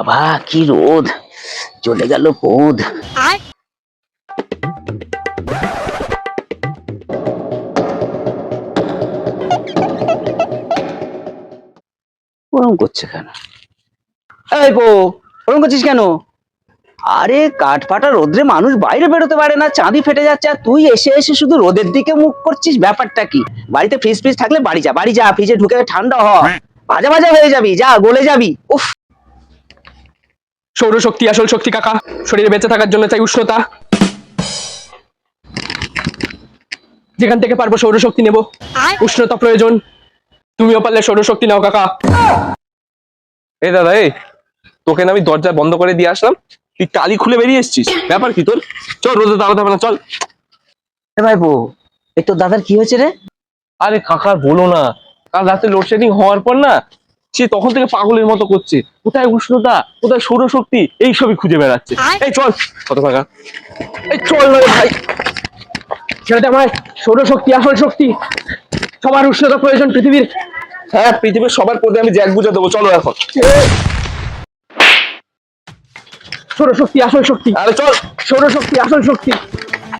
বাবা কি রোদ। চলে গেল পোদ। ওরম করছে কেন? এই পো ওরম করছিস কেন? আরে কাঠ ফাটা রোদ্রে মানুষ বাইরে বেরোতে পারে না চাঁদি ফেটে যাচ্ছে আর তুই এসে এসে শুধু রোদের দিকে মুখ করছিস ব্যাপারটা কি? বাড়িতে ফ্রিজ ফ্রিজ থাকলে বাড়ি যা বাড়ি যা ফ্রিজে ঢুকে ঠান্ডা হ। ভাজা ভাজা হয়ে যাবি যা গলে যাবি উফ। সৌরশক্তি আসল শক্তি কাকা। শরীরে বেঁচে থাকার জন্য চাই উষ্ণতা। যেখান থেকে পারব সৌরশক্তি নেব। উষ্ণতা প্রয়োজন। তুমিও পারলে সৌরশক্তি নাও কাকা। এই দাদা এই তোকে না আমি দরজা বন্ধ করে দিয়ে আসলাম। তুই টালি খুলে বেরিয়ে এসছিস। ব্যাপার কি তোর? চল রোদে দাঁড়াতে হবে না চল। এ ভাইপো এই তোর দাদার কি হয়েছে রে? আরে কাকা বলো না। কাল রাতে লোডশেডিং হওয়ার পর না সে তখন থেকে পাগলের মতো করছে। কোথায় উষ্ণতা? কোথায় সৌরশক্তি? এই সবই খুঁজে বেড়াচ্ছে। এই চল। কত টাকা? এই চল না ভাই। ছেড়ে দে আমায় সৌরশক্তি আসল শক্তি সবার উষ্ণতা প্রয়োজন পৃথিবীর। হ্যাঁ পৃথিবীর সবার পদে আমি জ্যাক বুঝে দেবো। চলো এখন। সৌরশক্তি আসল শক্তি। আরে চল। সৌরশক্তি আসল শক্তি।